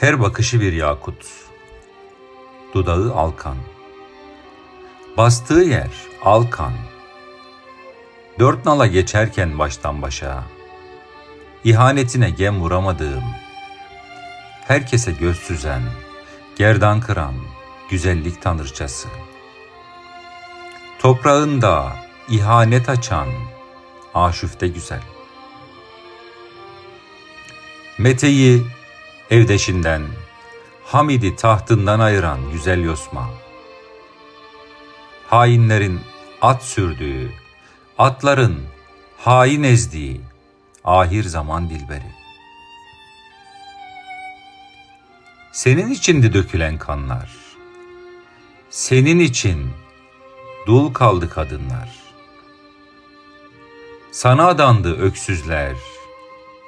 Her bakışı bir yakut. Dudağı alkan. Bastığı yer alkan. Dört nala geçerken baştan başa. İhanetine gem vuramadığım. Herkese göz süzen, gerdan kıran, güzellik tanrıçası. Toprağında ihanet açan, aşüfte güzel. Mete'yi evdeşinden, Hamid'i tahtından ayıran güzel yosma. Hainlerin at sürdüğü, atların hain ezdiği ahir zaman dilberi. Senin içindi dökülen kanlar. Senin için dul kaldı kadınlar. Sana adandı öksüzler,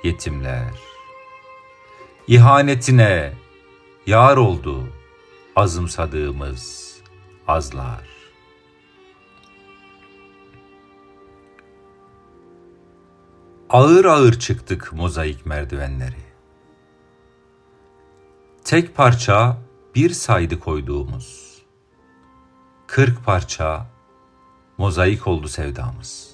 yetimler. İhanetine yar oldu azımsadığımız azlar. Ağır ağır çıktık mozaik merdivenleri. Tek parça bir saydı koyduğumuz. Kırk parça mozaik oldu sevdamız.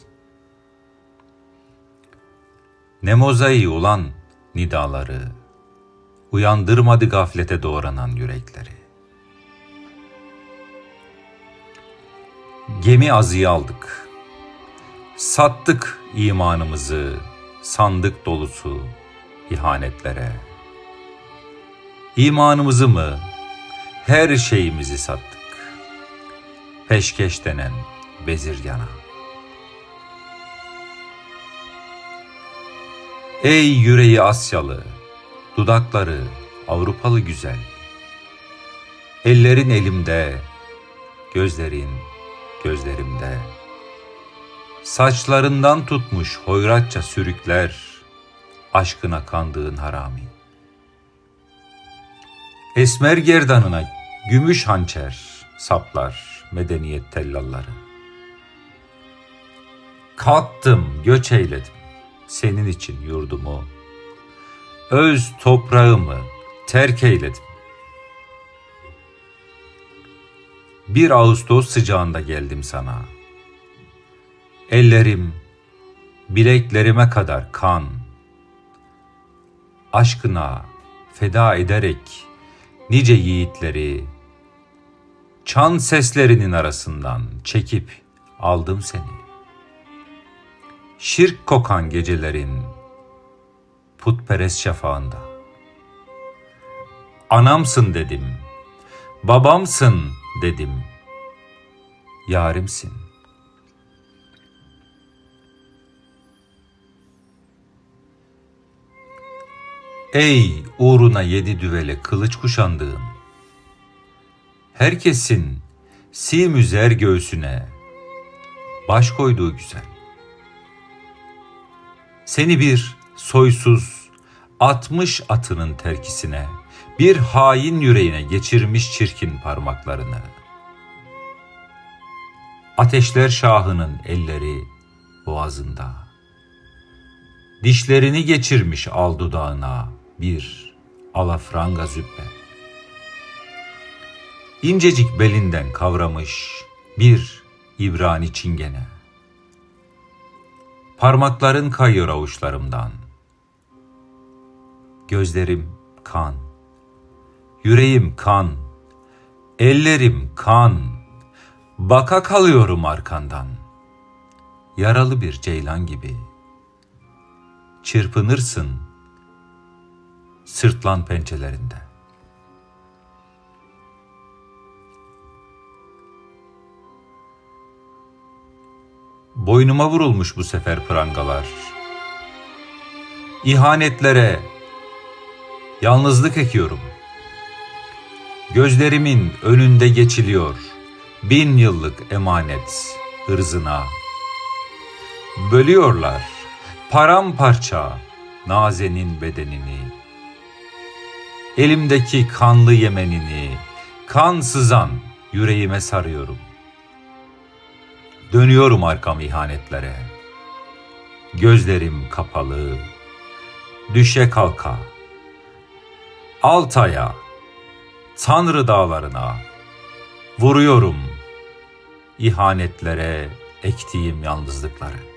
Ne mozaiği olan nidaları, uyandırmadı gaflete doğranan yürekleri. Gemi azıyı aldık. Sattık imanımızı, sandık dolusu ihanetlere. İmanımızı mı, her şeyimizi sattık. Peşkeş denen beziryana. Ey yüreği Asyalı, dudakları Avrupalı güzel. Ellerin elimde, gözlerin gözlerimde. Saçlarından tutmuş hoyratça sürükler, aşkına kandığın harami. Esmer gerdanına gümüş hançer saplar medeniyet tellalları. Kalktım, göç eyledim senin için yurdumu. Öz toprağımı terk eyledim. Bir Ağustos sıcağında geldim sana. Ellerim bileklerime kadar kan. Aşkına feda ederek nice yiğitleri çan seslerinin arasından çekip aldım seni. Şirk kokan gecelerin putperest şafağında. Anamsın dedim, babamsın dedim, yarimsin. Ey uğruna yedi düvele kılıç kuşandığım, herkesin simüzer göğsüne baş koyduğu güzel. Seni bir soysuz atmış atının terkisine, bir hain yüreğine geçirmiş çirkin parmaklarını. Ateşler şahının elleri boğazında. Dişlerini geçirmiş al dudağına bir alafranga züppe. İncecik belinden kavramış bir İbrani çingene. Parmakların kayıyor avuçlarımdan. Gözlerim kan. Yüreğim kan. Ellerim kan. Baka kalıyorum arkandan. Yaralı bir ceylan gibi. Çırpınırsın sırtlan pençelerinde. Boynuma vurulmuş bu sefer prangalar. İhanetlere yalnızlık ekiyorum. Gözlerimin önünde geçiliyor bin yıllık emanet ırzına. Bölüyorlar paramparça nazenin bedenini. Elimdeki kanlı yemenini, kan sızan yüreğime sarıyorum. Dönüyorum arkam ihanetlere. Gözlerim kapalı, düşe kalka. Altay'a, Tanrı dağlarına vuruyorum ihanetlere ektiğim yalnızlıkları.